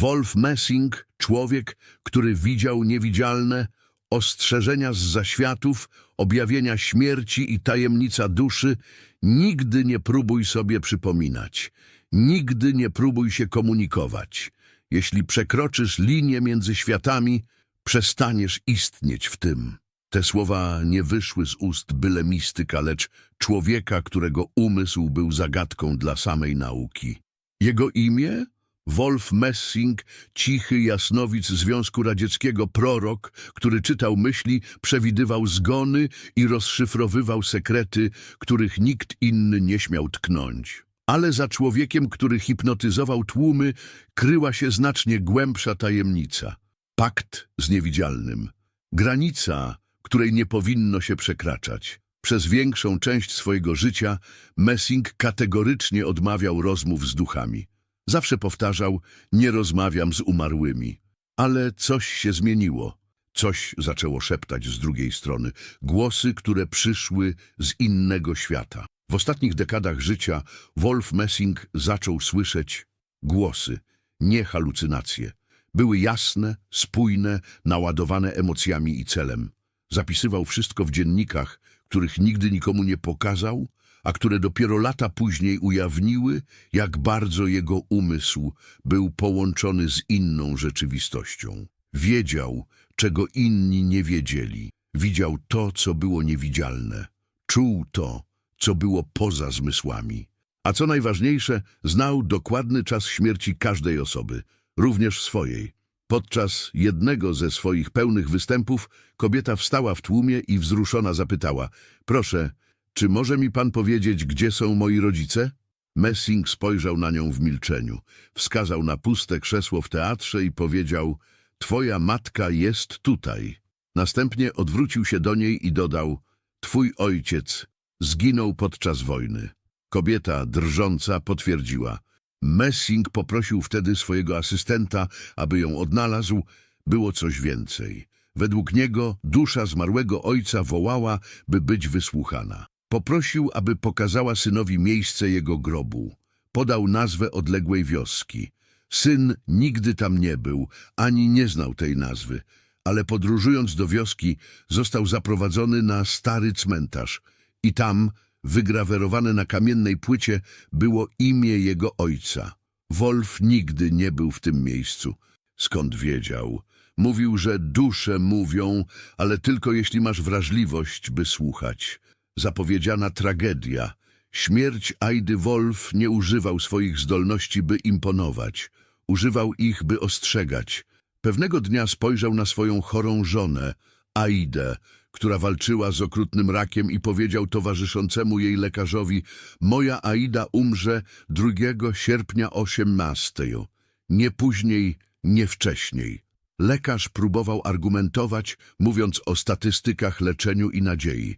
Wolf Messing, człowiek, który widział niewidzialne, ostrzeżenia z zaświatów, objawienia śmierci i tajemnica duszy, nigdy nie próbuj sobie przypominać, nigdy nie próbuj się komunikować. Jeśli przekroczysz linię między światami, przestaniesz istnieć w tym. Te słowa nie wyszły z ust byle mistyka, lecz człowieka, którego umysł był zagadką dla samej nauki. Jego imię? Wolf Messing, cichy jasnowic Związku Radzieckiego, prorok, który czytał myśli, przewidywał zgony i rozszyfrowywał sekrety, których nikt inny nie śmiał tknąć. Ale za człowiekiem, który hipnotyzował tłumy, kryła się znacznie głębsza tajemnica. Pakt z niewidzialnym. Granica, której nie powinno się przekraczać. Przez większą część swojego życia Messing kategorycznie odmawiał rozmów z duchami. Zawsze powtarzał, nie rozmawiam z umarłymi. Ale coś się zmieniło. Coś zaczęło szeptać z drugiej strony. Głosy, które przyszły z innego świata. W ostatnich dekadach życia Wolf Messing zaczął słyszeć głosy, nie halucynacje. Były jasne, spójne, naładowane emocjami i celem. Zapisywał wszystko w dziennikach, których nigdy nikomu nie pokazał, a które dopiero lata później ujawniły, jak bardzo jego umysł był połączony z inną rzeczywistością. Wiedział, czego inni nie wiedzieli. Widział to, co było niewidzialne. Czuł to, co było poza zmysłami. A co najważniejsze, znał dokładny czas śmierci każdej osoby, również swojej. Podczas jednego ze swoich pełnych występów kobieta wstała w tłumie i wzruszona zapytała Proszę, czy może mi pan powiedzieć, gdzie są moi rodzice? Messing spojrzał na nią w milczeniu. Wskazał na puste krzesło w teatrze i powiedział Twoja matka jest tutaj. Następnie odwrócił się do niej i dodał Twój ojciec zginął podczas wojny. Kobieta, drżąca, potwierdziła. Messing poprosił wtedy swojego asystenta, aby ją odnalazł. Było coś więcej. Według niego dusza zmarłego ojca wołała, by być wysłuchana. Poprosił, aby pokazała synowi miejsce jego grobu. Podał nazwę odległej wioski. Syn nigdy tam nie był, ani nie znał tej nazwy, ale podróżując do wioski został zaprowadzony na stary cmentarz i tam, wygrawerowane na kamiennej płycie, było imię jego ojca. Wolf nigdy nie był w tym miejscu. Skąd wiedział? Mówił, że dusze mówią, ale tylko jeśli masz wrażliwość, by słuchać. Zapowiedziana tragedia. Śmierć Aidy Wolf nie używał swoich zdolności, by imponować. Używał ich, by ostrzegać. Pewnego dnia spojrzał na swoją chorą żonę, Aidę, która walczyła z okrutnym rakiem i powiedział towarzyszącemu jej lekarzowi Moja Aida umrze 2 sierpnia 18. Nie później, nie wcześniej. Lekarz próbował argumentować, mówiąc o statystykach, leczeniu i nadziei.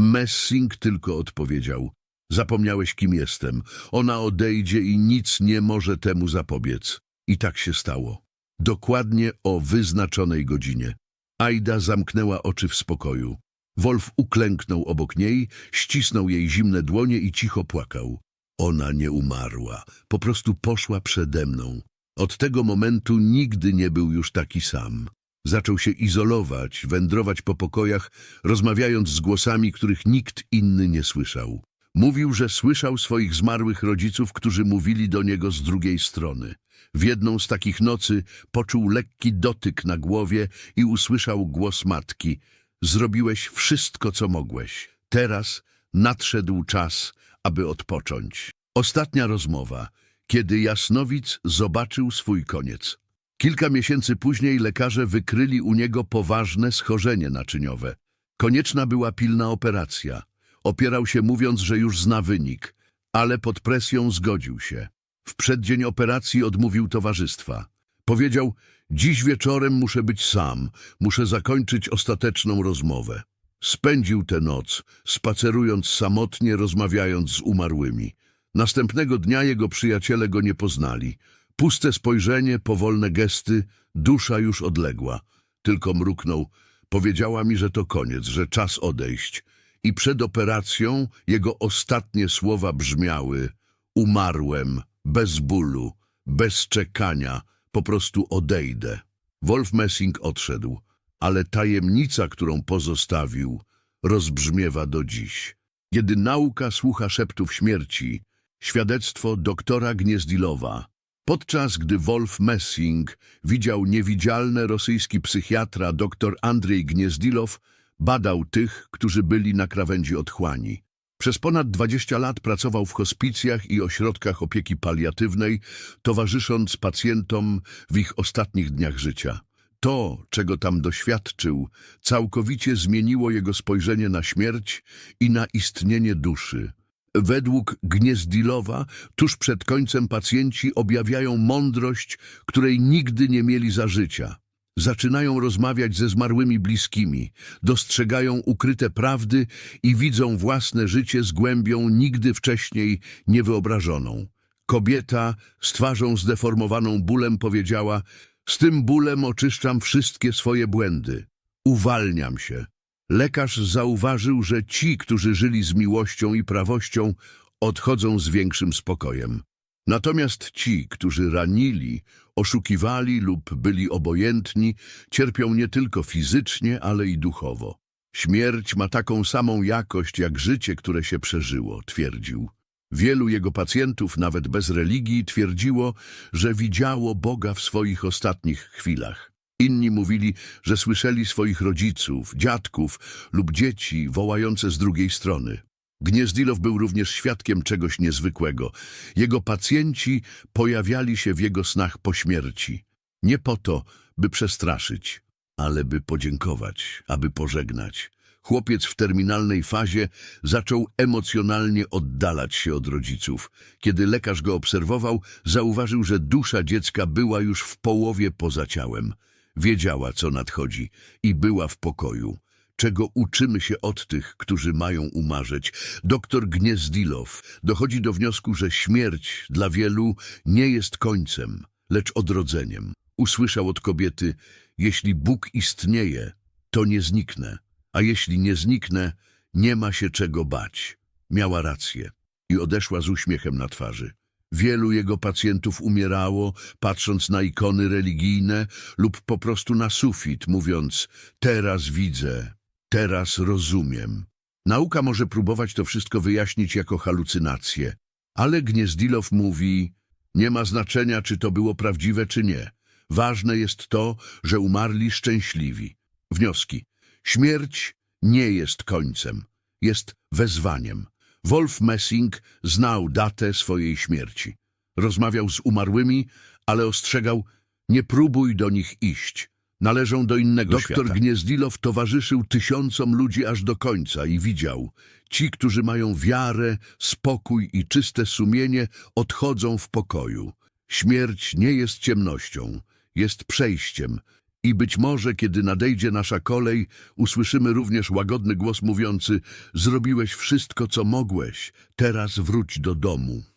Messing tylko odpowiedział Zapomniałeś, kim jestem. Ona odejdzie i nic nie może temu zapobiec. I tak się stało. Dokładnie o wyznaczonej godzinie. Aida zamknęła oczy w spokoju. Wolf uklęknął obok niej, ścisnął jej zimne dłonie i cicho płakał. Ona nie umarła, po prostu poszła przede mną. Od tego momentu nigdy nie był już taki sam. Zaczął się izolować, wędrować po pokojach, rozmawiając z głosami, których nikt inny nie słyszał. Mówił, że słyszał swoich zmarłych rodziców, którzy mówili do niego z drugiej strony. W jedną z takich nocy poczuł lekki dotyk na głowie i usłyszał głos matki. Zrobiłeś wszystko, co mogłeś. Teraz nadszedł czas, aby odpocząć. Ostatnia rozmowa, kiedy Jasnowic zobaczył swój koniec. Kilka miesięcy później lekarze wykryli u niego poważne schorzenie naczyniowe. Konieczna była pilna operacja. Opierał się mówiąc, że już zna wynik, ale pod presją zgodził się. W przeddzień operacji odmówił towarzystwa. Powiedział, dziś wieczorem muszę być sam, muszę zakończyć ostateczną rozmowę. Spędził tę noc, spacerując samotnie, rozmawiając z umarłymi. Następnego dnia jego przyjaciele go nie poznali. Puste spojrzenie, powolne gesty, dusza już odległa. Tylko mruknął. Powiedziała mi, że to koniec, że czas odejść. I przed operacją jego ostatnie słowa brzmiały Umarłem, bez bólu, bez czekania, po prostu odejdę. Wolf Messing odszedł, ale tajemnica, którą pozostawił, rozbrzmiewa do dziś. Kiedy nauka słucha szeptów śmierci, świadectwo doktora Gniezdilowa, podczas gdy Wolf Messing widział niewidzialne rosyjski psychiatra dr Andrzej Gniezdilow, badał tych, którzy byli na krawędzi otchłani. Przez ponad 20 lat pracował w hospicjach i ośrodkach opieki paliatywnej, towarzysząc pacjentom w ich ostatnich dniach życia. To, czego tam doświadczył, całkowicie zmieniło jego spojrzenie na śmierć i na istnienie duszy. Według Gniezdilowa, tuż przed końcem pacjenci objawiają mądrość, której nigdy nie mieli za życia. Zaczynają rozmawiać ze zmarłymi bliskimi, dostrzegają ukryte prawdy i widzą własne życie z głębią nigdy wcześniej niewyobrażoną. Kobieta z twarzą zdeformowaną bólem powiedziała: Z tym bólem oczyszczam wszystkie swoje błędy. Uwalniam się. Lekarz zauważył, że ci, którzy żyli z miłością i prawością, odchodzą z większym spokojem. Natomiast ci, którzy ranili, oszukiwali lub byli obojętni, cierpią nie tylko fizycznie, ale i duchowo. Śmierć ma taką samą jakość jak życie, które się przeżyło, twierdził. Wielu jego pacjentów, nawet bez religii, twierdziło, że widziało Boga w swoich ostatnich chwilach. Inni mówili, że słyszeli swoich rodziców, dziadków lub dzieci wołające z drugiej strony. Gniezdilow był również świadkiem czegoś niezwykłego. Jego pacjenci pojawiali się w jego snach po śmierci. Nie po to, by przestraszyć, ale by podziękować, aby pożegnać. Chłopiec w terminalnej fazie zaczął emocjonalnie oddalać się od rodziców. Kiedy lekarz go obserwował, zauważył, że dusza dziecka była już w połowie poza ciałem. Wiedziała, co nadchodzi i była w pokoju. Czego uczymy się od tych, którzy mają umarzyć? Doktor Gniezdilow dochodzi do wniosku, że śmierć dla wielu nie jest końcem, lecz odrodzeniem. Usłyszał od kobiety, jeśli Bóg istnieje, to nie zniknę, a jeśli nie zniknę, nie ma się czego bać. Miała rację i odeszła z uśmiechem na twarzy. Wielu jego pacjentów umierało, patrząc na ikony religijne lub po prostu na sufit, mówiąc teraz widzę, teraz rozumiem. Nauka może próbować to wszystko wyjaśnić jako halucynacje, ale Gniezdilow mówi, nie ma znaczenia, czy to było prawdziwe, czy nie. Ważne jest to, że umarli szczęśliwi. Wnioski. Śmierć nie jest końcem, jest wezwaniem. Wolf Messing znał datę swojej śmierci. Rozmawiał z umarłymi, ale ostrzegał, nie próbuj do nich iść. Należą do innego Doktor Doktor Gniezdilow towarzyszył tysiącom ludzi aż do końca i widział, ci, którzy mają wiarę, spokój i czyste sumienie, odchodzą w pokoju. Śmierć nie jest ciemnością, jest przejściem. I być może, kiedy nadejdzie nasza kolej, usłyszymy również łagodny głos mówiący: Zrobiłeś wszystko, co mogłeś, teraz wróć do domu.